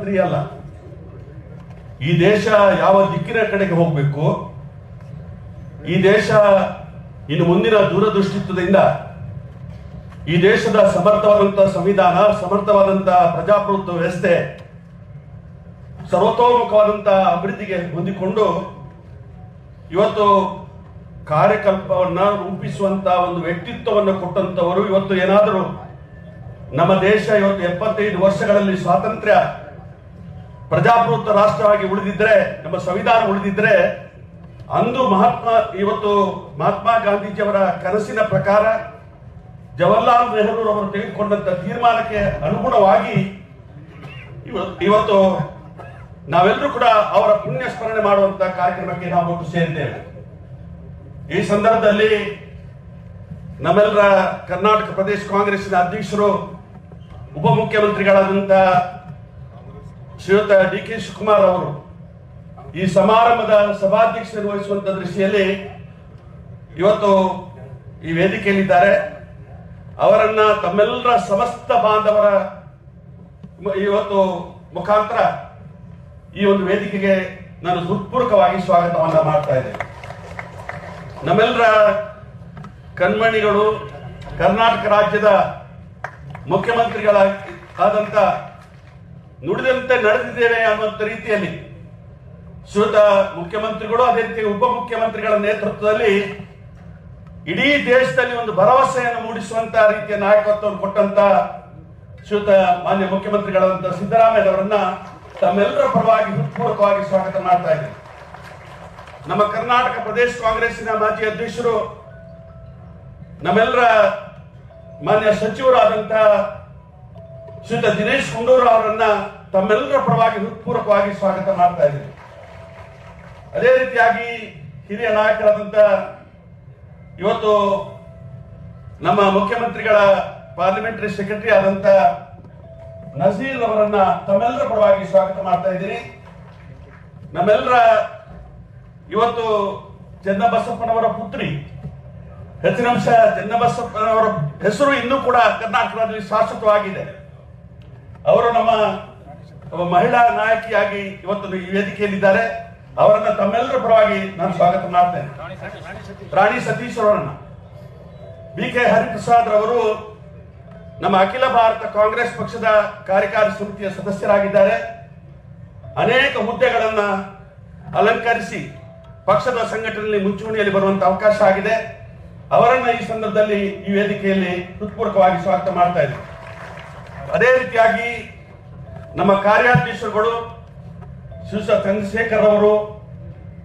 ಪ್ರಧಾನಮಂತ್ರಿ ಅಲ್ಲ. ಈ ದೇಶ ಯಾವ ದಿಕ್ಕಿನ ಕಡೆಗೆ ಹೋಗಬೇಕು? ಈ ದೇಶ ಇನ್ನು ಮುಂದಿನ ದೂರದೃಷ್ಟಿತ್ವದಿಂದ ಈ ದೇಶದ ಸಮರ್ಥವಾದಂತಹ ಸಂವಿಧಾನ ಸಮರ್ಥವಾದಂತಹ ಪ್ರಜಾಪ್ರಭುತ್ವ ವ್ಯವಸ್ಥೆ ಸರ್ವತೋಮುಖವಾದಂತಹ ಅಭಿವೃದ್ಧಿಗೆ ಹೊಂದಿಕೊಂಡು ಇವತ್ತು ಕಾರ್ಯಕಲ್ಪವನ್ನ ರೂಪಿಸುವಂತ ಒಂದು ವ್ಯಕ್ತಿತ್ವವನ್ನು ಕೊಟ್ಟಂತವರು ಇವತ್ತು ಏನಾದರೂ ನಮ್ಮ ದೇಶ ಇವತ್ತು ಎಪ್ಪತ್ತೈದು ವರ್ಷಗಳಲ್ಲಿ ಸ್ವಾತಂತ್ರ್ಯ ಪ್ರಜಾಪ್ರಭುತ್ವ ರಾಷ್ಟ್ರವಾಗಿ ಉಳಿದಿದ್ರೆ, ನಮ್ಮ ಸಂವಿಧಾನ ಉಳಿದಿದ್ರೆ, ಅಂದು ಮಹಾತ್ಮ, ಇವತ್ತು ಮಹಾತ್ಮ ಗಾಂಧೀಜಿಯವರ ಕನಸಿನ ಪ್ರಕಾರ ಜವಾಹರ್ಲಾಲ್ ನೆಹರು ಅವರು ತೆಗೆದುಕೊಂಡಂತ ತೀರ್ಮಾನಕ್ಕೆ ಅನುಗುಣವಾಗಿ ಇವ- ಇವತ್ತು ನಾವೆಲ್ಲರೂ ಕೂಡ ಅವರ ಪುಣ್ಯ ಸ್ಮರಣೆ ಮಾಡುವಂತ ಕಾರ್ಯಕ್ರಮಕ್ಕೆ ನಾವು ಸೇರಿದ್ದೇವೆ. ಈ ಸಂದರ್ಭದಲ್ಲಿ ನಮ್ಮೆಲ್ಲರ ಕರ್ನಾಟಕ ಪ್ರದೇಶ ಕಾಂಗ್ರೆಸ್ನ ಅಧ್ಯಕ್ಷರು, ಉಪಮುಖ್ಯಮಂತ್ರಿಗಳಾದಂತ ಶ್ರೀಯುತ ಡಿ ಕೆ ಶಿವಕುಮಾರ್ ಅವರು ಈ ಸಮಾರಂಭದ ಸಭಾಧ್ಯಕ್ಷ ನಿರ್ವಹಿಸುವಂತ ದೃಷ್ಟಿಯಲ್ಲಿ ಇವತ್ತು ಈ ವೇದಿಕೆಯಲ್ಲಿದ್ದಾರೆ. ಅವರನ್ನ ತಮ್ಮೆಲ್ಲರ ಸಮಸ್ತ ಬಾಂಧವರ ಇವತ್ತು ಮುಖಾಂತರ ಈ ಒಂದು ವೇದಿಕೆಗೆ ನಾನು ಹೃತ್ಪೂರ್ವಕವಾಗಿ ಸ್ವಾಗತವನ್ನ ಮಾಡ್ತಾ ಇದ್ದೇನೆ. ನಮ್ಮೆಲ್ಲರ ಕಣ್ಮಣಿಗಳು, ಕರ್ನಾಟಕ ರಾಜ್ಯದ ಮುಖ್ಯಮಂತ್ರಿಗಳ ಆದಂತ ನುಡಿದಂತೆ ನಡೆದಿದ್ದೇವೆ ಅನ್ನುವಂಥ ರೀತಿಯಲ್ಲಿ ಶ್ರೋತ ಮುಖ್ಯಮಂತ್ರಿಗಳು, ಅದೇ ರೀತಿ ಉಪಮುಖ್ಯಮಂತ್ರಿಗಳ ನೇತೃತ್ವದಲ್ಲಿ ಇಡೀ ದೇಶದಲ್ಲಿ ಒಂದು ಭರವಸೆಯನ್ನು ಮೂಡಿಸುವಂತ ರೀತಿಯ ನಾಯಕತ್ವವನ್ನು ಕೊಟ್ಟಂತ ಶ್ರೀಯುತ ಮಾನ್ಯ ಮುಖ್ಯಮಂತ್ರಿಗಳಾದಂತಹ ಸಿದ್ದರಾಮಯ್ಯನವರನ್ನ ತಮ್ಮೆಲ್ಲರ ಪರವಾಗಿ ಹೃತ್ಪೂರ್ವಕವಾಗಿ ಸ್ವಾಗತ ಮಾಡ್ತಾ ಇದ್ದೀನಿ. ನಮ್ಮ ಕರ್ನಾಟಕ ಪ್ರದೇಶ ಕಾಂಗ್ರೆಸ್ಸಿನ ಮಾಜಿ ಅಧ್ಯಕ್ಷರು, ನಮ್ಮೆಲ್ಲರ ಮಾನ್ಯ ಸಚಿವರಾದಂತ ಶ್ರೀಯುತ ದಿನೇಶ್ ಗುಂಡೂರು ಅವರನ್ನ ತಮ್ಮೆಲ್ಲರ ಪರವಾಗಿ ಹೃತ್ಪೂರ್ವಕವಾಗಿ ಸ್ವಾಗತ ಮಾಡ್ತಾ ಇದ್ದೀನಿ. ಅದೇ ರೀತಿಯಾಗಿ ಹಿರಿಯ ನಾಯಕರಾದಂತ ಇವತ್ತು ನಮ್ಮ ಮುಖ್ಯಮಂತ್ರಿಗಳ ಪಾರ್ಲಿಮೆಂಟರಿ ಸೆಕ್ರೆಟರಿ ಆದಂತ ನಜೀರ್ ಅವರನ್ನ ತಮ್ಮೆಲ್ಲರ ಪರವಾಗಿ ಸ್ವಾಗತ ಮಾಡ್ತಾ ಇದ್ದೀನಿ. ನಮ್ಮೆಲ್ಲರ ಇವತ್ತು ಚೆನ್ನಬಸಪ್ಪನವರ ಪುತ್ರಿ ಹೆಚ್ಚಿನಂಶ ಚೆನ್ನಬಸಪ್ಪನವರ ಹೆಸರು ಇನ್ನೂ ಕೂಡ ಕರ್ನಾಟಕದಲ್ಲಿ ಶಾಶ್ವತವಾಗಿದೆ. ಅವರು ನಮ್ಮ ಮಹಿಳಾ ನಾಯಕಿಯಾಗಿ ಇವತ್ತು ಈ ವೇದಿಕೆಯಲ್ಲಿದ್ದಾರೆ. ಅವರನ್ನ ತಮ್ಮೆಲ್ಲರ ಪರವಾಗಿ ನಾನು ಸ್ವಾಗತ ಮಾಡ್ತೇನೆ. ರಾಣಿ ಸತೀಶ್ ಅವರನ್ನ. ಬಿ ಕೆ ಹರಿಪ್ರಸಾದ್ ರವರು ನಮ್ಮ ಅಖಿಲ ಭಾರತ ಕಾಂಗ್ರೆಸ್ ಪಕ್ಷದ ಕಾರ್ಯಕಾರಿ ಸಮಿತಿಯ ಸದಸ್ಯರಾಗಿದ್ದಾರೆ. ಅನೇಕ ಹುದ್ದೆಗಳನ್ನ ಅಲಂಕರಿಸಿ ಪಕ್ಷದ ಸಂಘಟನೆಯಲ್ಲಿ ಮುಂಚೂಣಿಯಲ್ಲಿ ಬರುವಂತ ಅವಕಾಶ ಆಗಿದೆ. ಅವರನ್ನ ಈ ಸಂದರ್ಭದಲ್ಲಿ ಈ ವೇದಿಕೆಯಲ್ಲಿ ಹೃತ್ಪೂರ್ವಕವಾಗಿ ಸ್ವಾಗತ ಮಾಡ್ತಾ ಇದ್ದೇನೆ. ಅದೇ ರೀತಿಯಾಗಿ ನಮ್ಮ ಕಾರ್ಯಾಧ್ಯಕ್ಷರುಗಳು ಶಿವಸ ಚಂದ್ರಶೇಖರ್ ಅವರು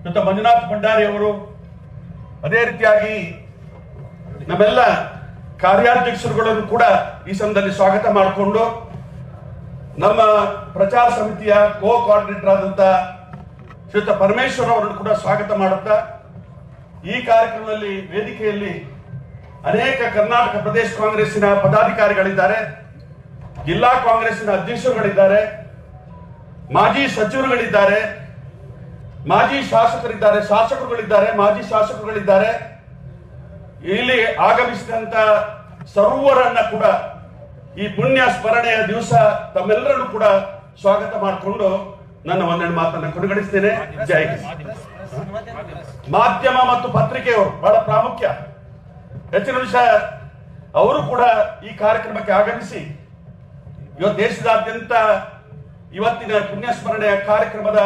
ಮತ್ತು ಮಂಜುನಾಥ್ ಭಂಡಾರಿ ಅವರು, ಅದೇ ರೀತಿಯಾಗಿ ನಮ್ಮೆಲ್ಲ ಕಾರ್ಯಾಧ್ಯಕ್ಷರುಗಳನ್ನು ಕೂಡ ಈ ಸಂದರ್ಭದಲ್ಲಿ ಸ್ವಾಗತ ಮಾಡಿಕೊಂಡು ನಮ್ಮ ಪ್ರಚಾರ ಸಮಿತಿಯ ಕೋ ಕೋಆರ್ಡಿನೇಟರ್ ಆದಂತ ಶ್ರೀಯುತ ಪರಮೇಶ್ವರ್ ಅವರನ್ನು ಕೂಡ ಸ್ವಾಗತ ಮಾಡುತ್ತಾ, ಈ ಕಾರ್ಯಕ್ರಮದಲ್ಲಿ ವೇದಿಕೆಯಲ್ಲಿ ಅನೇಕ ಕರ್ನಾಟಕ ಪ್ರದೇಶ ಕಾಂಗ್ರೆಸ್ಸಿನ ಪದಾಧಿಕಾರಿಗಳಿದ್ದಾರೆ. ಜಿಲ್ಲಾ ಕಾಂಗ್ರೆಸ್ನ ಅಧ್ಯಕ್ಷರುಗಳಿದ್ದಾರೆ, ಮಾಜಿ ಸಚಿವರುಗಳಿದ್ದಾರೆ, ಮಾಜಿ ಶಾಸಕರಿದ್ದಾರೆ, ಶಾಸಕರುಗಳಿದ್ದಾರೆ, ಮಾಜಿ ಶಾಸಕರುಗಳಿದ್ದಾರೆ. ಇಲ್ಲಿ ಆಗಮಿಸಿದಂತ ಸರ್ವರನ್ನ ಕೂಡ ಈ ಪುಣ್ಯ ಸ್ಮರಣೆಯ ದಿವಸ ತಮ್ಮೆಲ್ಲರನ್ನು ಕೂಡ ಸ್ವಾಗತ ಮಾಡಿಕೊಂಡು ನನ್ನ ಒಂದೆರಡು ಮಾತನ್ನ ಕೊನೆಗಡಿಸ್ತೇನೆ ಜೈ. ಮಾಧ್ಯಮ ಮತ್ತು ಪತ್ರಿಕೆಯವರು ಬಹಳ ಪ್ರಾಮುಖ್ಯ. ಹೆಚ್ಚಿನ ವಿಷಯ ಅವರು ಕೂಡ ಈ ಕಾರ್ಯಕ್ರಮಕ್ಕೆ ಆಗಮಿಸಿ ಇವತ್ತು ದೇಶದಾದ್ಯಂತ ಇವತ್ತಿನ ಪುಣ್ಯಸ್ಮರಣೆಯ ಕಾರ್ಯಕ್ರಮದ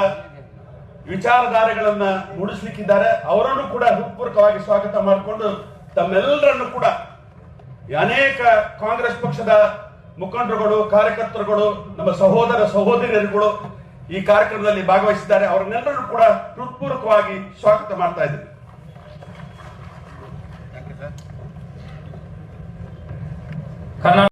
ವಿಚಾರಧಾರೆಗಳನ್ನ ಮೂಡಿಸ್ಲಿಕ್ಕಿದ್ದಾರೆ. ಅವರನ್ನು ಕೂಡ ಹೃತ್ಪೂರ್ವಕವಾಗಿ ಸ್ವಾಗತ ಮಾಡಿಕೊಂಡು ತಮ್ಮೆಲ್ಲರನ್ನು ಕೂಡ ಅನೇಕ ಕಾಂಗ್ರೆಸ್ ಪಕ್ಷದ ಮುಖಂಡರುಗಳು, ಕಾರ್ಯಕರ್ತರುಗಳು, ನಮ್ಮ ಸಹೋದರ ಸಹೋದರಿಯರುಗಳು ಈ ಕಾರ್ಯಕ್ರಮದಲ್ಲಿ ಭಾಗವಹಿಸಿದ್ದಾರೆ. ಅವರನ್ನೆಲ್ಲರನ್ನು ಕೂಡ ಹೃತ್ಪೂರ್ವಕವಾಗಿ ಸ್ವಾಗತ ಮಾಡ್ತಾ ಇದ್ದೀನಿ. ಕರ್ನಾಟಕ